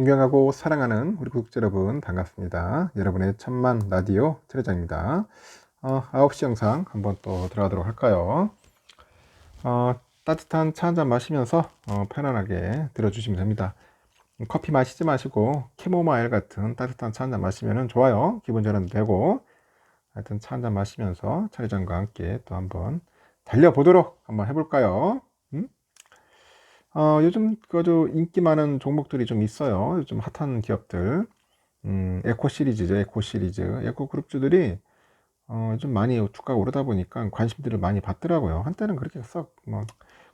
존경하고 사랑하는 우리 구독자 여러분 반갑습니다. 여러분의 천만 라디오 트레장입니다. 어, 9시 영상 한번 또 들어가도록 할까요? 어, 따뜻한 차 한잔 마시면서 어, 편안하게 들어주시면 됩니다. 커피 마시지 마시고 캐모마일 같은 따뜻한 차 한잔 마시면 좋아요. 기분 전환도 되고 하여튼 차 한잔 마시면서 차례장과 함께 또 한번 달려보도록 한번 해볼까요? 음? 어, 요즘 그저 인기 많은 종목들이 좀 있어요. 요즘 핫한 기업들. 음, 에코 시리즈죠. 에코 시리즈. 에코 그룹주들이 어, 좀 많이 주가가 오르다 보니까 관심들을 많이 받더라고요. 한때는 그렇게 썩 뭐,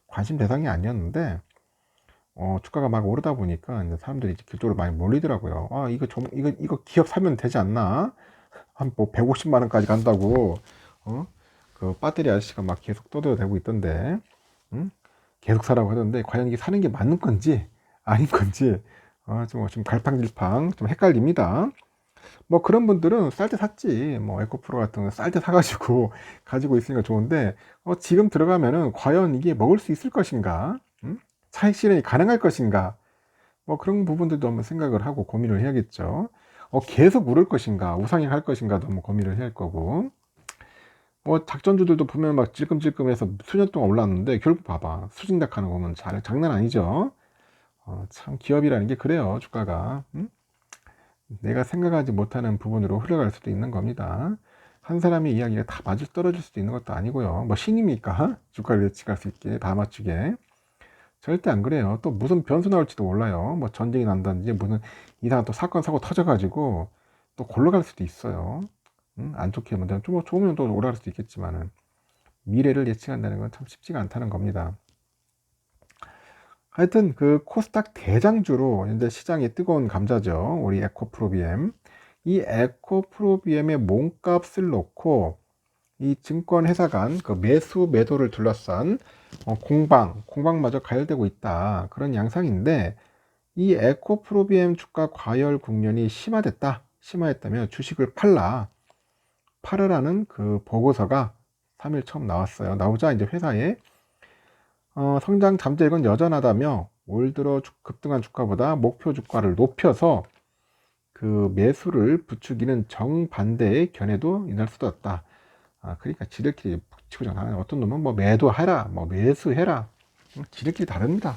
관심 대상이 아니었는데 어, 주가가 막 오르다 보니까 이제 사람들이 이제 그쪽으로 많이 몰리더라고요. 아, 이거 좀 이거 이거 기업 사면 되지 않나? 한 뭐 150만 원까지 간다고. 어? 그 배터리 아저씨가 막 계속 떠들어대고 있던데. 응? 계속 사라고 하던데 과연 이게 사는 게 맞는 건지 아닌 건지 어, 좀, 좀 갈팡질팡 좀 헷갈립니다. 뭐 그런 분들은 쌀 때 샀지. 뭐 에코프로 같은 거 쌀 때 사가지고 가지고 있으니까 좋은데 어, 지금 들어가면은 과연 이게 먹을 수 있을 것인가? 음? 차익 실현이 가능할 것인가? 뭐 그런 부분들도 한번 생각을 하고 고민을 해야겠죠. 어, 계속 오를 것인가? 우상향할 것인가도 한번 고민을 해야 할 거고 뭐 작전주들도 보면 막 찔끔찔끔해서 수년 동안 올랐는데 결국 봐봐. 수진작 하는 거 보면 잘, 장난 아니죠? 어, 참 기업이라는 게 그래요 주가가. 응? 내가 생각하지 못하는 부분으로 흘러갈 수도 있는 겁니다. 한 사람의 이야기가 다 맞을 떨어질 수도 있는 것도 아니고요. 뭐 신입니까? 주가를 예측할 수 있게 다 맞추게. 절대 안 그래요. 또 무슨 변수 나올지도 몰라요. 뭐 전쟁이 난다든지 무슨 이상한 또 사건 사고 터져가지고 또 골로 갈 수도 있어요 음, 안 좋게 하면 좀 좋으면 또 오라갈 수도 있겠지만은 미래를 예측한다는 건 참 쉽지가 않다는 겁니다. 하여튼 그 코스닥 대장주로 이제 시장이 뜨거운 감자죠. 우리 에코프로비엠. 이 에코프로비엠의 몸값을 놓고 이 증권 회사 간 그 매수 매도를 둘러싼 어, 공방, 공방마저 가열되고 있다. 그런 양상인데 이 에코프로비엠 주가 과열 국면이 심화됐다. 심화했다면 주식을 팔라. 팔으라는 그 보고서가 3일 처음 나왔어요. 나오자 이제 회사에 어, 성장 잠재력은 여전하다며 올 들어 급등한 주가보다 목표 주가를 높여서 그 매수를 부추기는 정반대의 견해도 수도 없다. 아, 그러니까 지들끼리 치고 장하는 어떤 놈은 뭐 매도해라, 뭐 매수해라. 음, 지들끼리 다릅니다.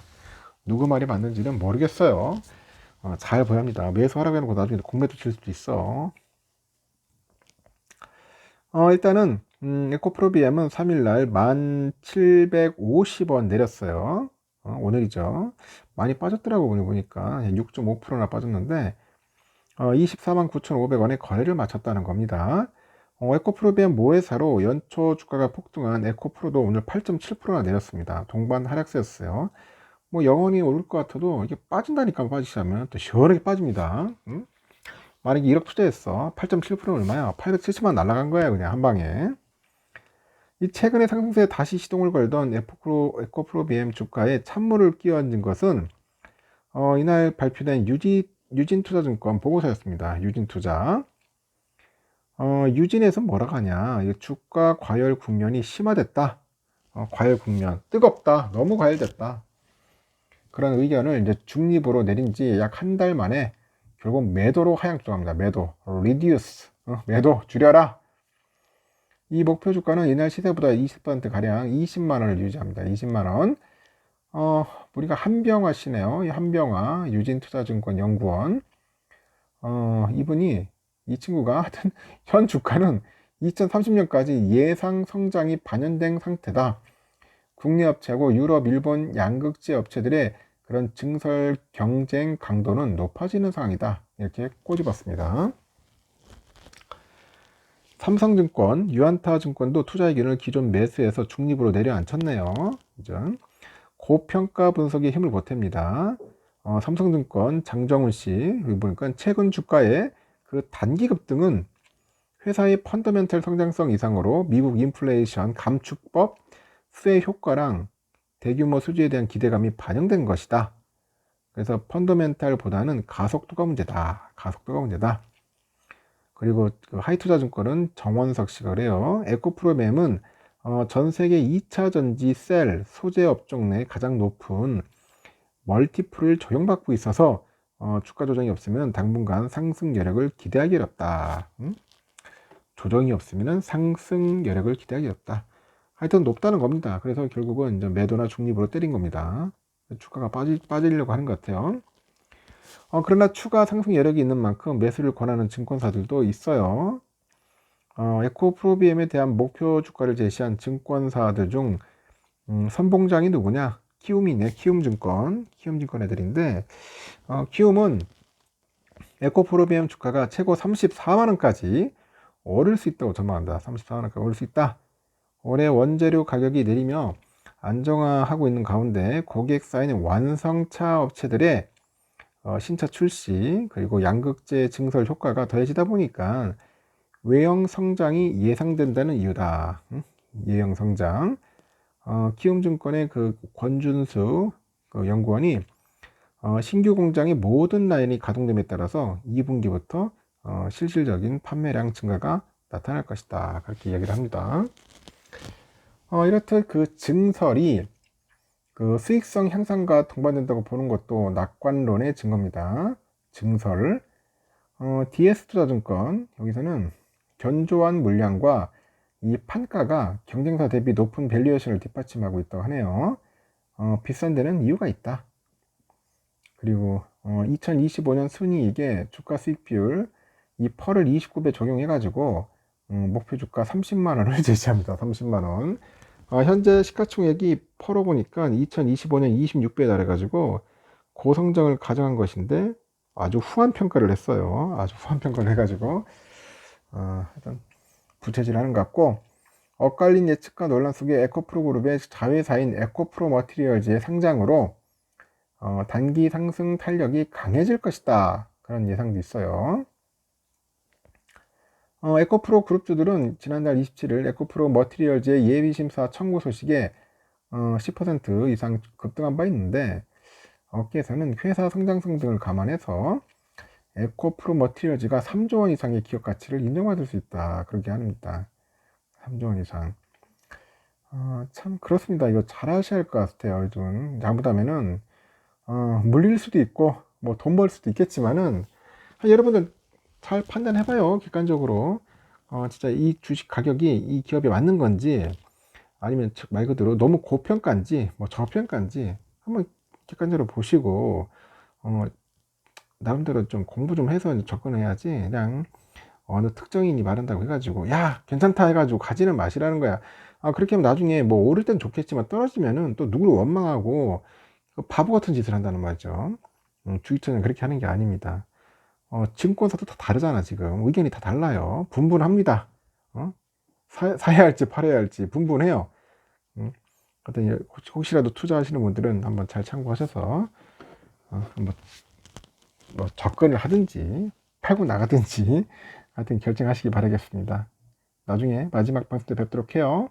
누구 말이 맞는지는 모르겠어요. 어, 잘 보입니다. 매수하라고 해놓고 나중에 공매도 칠 수도 있어. 어, 일단은 음, 에코프로비엠은 3일날 1750원 내렸어요. 어, 오늘이죠. 많이 빠졌더라고 오늘 보니까 6.5%나 빠졌는데 어, 24만 9,500원에 거래를 마쳤다는 겁니다. 어, 에코프로비엠 모회사로 연초 주가가 폭등한 에코프로도 오늘 8.7%나 내렸습니다. 동반 하락세였어요. 뭐 영원히 오를 것 같아도 이게 빠진다니까 빠지시면 또 시원하게 빠집니다. 음? 만약에 1억 투자했어. 8.7%는 얼마야? 870만 날라간 거야, 그냥 한 방에. 이 최근에 상승세에 다시 시동을 걸던 에코프로, 에코프로 BM 주가에 찬물을 끼얹은 것은 어, 이날 발표된 유지, 유진투자증권 보고서였습니다. 유진투자. 어, 유진에서 뭐라고 하냐. 주가 과열 국면이 심화됐다. 어, 과열 국면. 뜨겁다. 너무 과열됐다. 그런 의견을 이제 중립으로 내린 지 약 한 달 만에 결국 매도로 하향 조정합니다. 매도, reduce, 어, 매도 줄여라. 이 목표 주가는 이날 시세보다 20% 가량 20만 원을 유지합니다. 20만 원. 어, 우리가 한병화 씨네요. 이 한병화 유진투자증권 연구원. 어, 이분이 이 친구가 하여튼 현 주가는 2030년까지 예상 성장이 반영된 상태다. 국내 업체하고 유럽, 일본 양극재 업체들의 그런 증설 경쟁 강도는 높아지는 상황이다. 이렇게 꼬집었습니다. 삼성증권, 유안타 증권도 투자 의견을 기존 매수에서 중립으로 내려앉혔네요. 그죠? 고평가 분석에 힘을 보탭니다. 어, 삼성증권 장정훈 씨 보니까 최근 주가의 그 단기 급등은 회사의 펀더멘털 성장성 이상으로 미국 인플레이션 감축법 수혜 효과랑 대규모 수주에 대한 기대감이 반영된 것이다. 그래서 펀더멘탈보다는 가속도가 문제다. 가속도가 문제다. 그리고 그 하이투자증권은 정원석 씨가 그래요. 에코프로mem은 어, 전 세계 2차 전지 셀 소재 업종 내 가장 높은 멀티플을 적용받고 있어서 어, 주가 조정이 없으면 당분간 상승 여력을 기대하기 어렵다. 음? 조정이 없으면 상승 여력을 기대하기 어렵다. 하여튼 높다는 겁니다. 그래서 결국은 이제 매도나 중립으로 때린 겁니다. 주가가 빠지, 빠지려고 하는 것 같아요. 어, 그러나 추가 상승 여력이 있는 만큼 매수를 권하는 증권사들도 있어요. 어, 에코 프로비엠에 대한 목표 주가를 제시한 증권사들 중 음, 선봉장이 누구냐? 키움이네. 키움증권. 키움증권 애들인데 어, 키움은 에코 프로비엠 주가가 최고 34만 원까지 오를 수 있다고 전망한다. 34만 원까지 오를 수 있다. 올해 원재료 가격이 내리며 안정화하고 있는 가운데 고객 사인의 완성차 업체들의 어, 신차 출시 그리고 양극재 증설 효과가 더해지다 보니까 외형 성장이 예상된다는 이유다. 응? 예형 성장. 어, 키움증권의 그 권준수 그 연구원이 어, 신규 공장의 모든 라인이 가동됨에 따라서 2분기부터 어, 실질적인 판매량 증가가 나타날 것이다. 그렇게 이야기를 합니다. 어, 이렇듯 그 증설이 그 수익성 향상과 동반된다고 보는 것도 낙관론의 증거입니다. 증설. 어, DS투자증권 여기서는 견조한 물량과 이 판가가 경쟁사 대비 높은 밸류에이션을 뒷받침하고 있다고 하네요. 어, 비싼 데는 이유가 있다. 그리고 어, 2025년 순이익에 주가 수익 비율 이 펄을 29배 적용해가지고 음, 목표 주가 30만 원을 제시합니다. 30만 원. 어, 현재 시가총액이 펄어 보니까 2025년 26배에 달해가지고 고성장을 가정한 것인데 아주 후한 평가를 했어요. 아주 후한 평가를 해가지고 어, 하여튼 부채질하는 것 같고 엇갈린 예측과 논란 속에 에코프로 그룹의 자회사인 에코프로 머티리얼즈의 상장으로 어, 단기 상승 탄력이 강해질 것이다. 그런 예상도 있어요. 어, 에코프로 그룹주들은 지난달 27일 에코프로 머티리얼즈의 예비심사 청구 소식에 어, 10% 이상 급등한 바 있는데 업계에서는 회사 성장성 등을 감안해서 에코프로 머티리얼즈가 3조 원 이상의 기업 가치를 인정받을 수 있다. 그렇게 합니다. 3조 원 이상. 어, 참 그렇습니다. 이거 잘 하셔야 할 것 같아요. 요즘 잘못하면은 어, 물릴 수도 있고 뭐 돈 벌 수도 있겠지만은 여러분들 잘 판단해봐요. 객관적으로. 어, 진짜 이 주식 가격이 이 기업에 맞는 건지 아니면 즉 말 그대로 너무 고평가인지 뭐 저평가인지 한번 객관적으로 보시고 어, 나름대로 좀 공부 좀 해서 접근해야지 그냥 어느 특정인이 말한다고 해가지고 야 괜찮다 해가지고 가지는 마시라는 거야. 아 그렇게 하면 나중에 뭐 오를 땐 좋겠지만 떨어지면은 또 누구를 원망하고 그 바보 같은 짓을 한다는 말이죠. 음, 주식처는 그렇게 하는 게 아닙니다 어, 증권사도 다 다르잖아 지금 의견이 다 달라요 분분합니다 어? 사, 사야 할지 팔아야 할지 분분해요 음? 하여튼 혹시라도 투자하시는 분들은 한번 잘 참고하셔서 어, 한번 뭐 접근을 하든지 팔고 나가든지 하여튼 결정하시기 바라겠습니다. 나중에 마지막 방송 때 뵙도록 해요.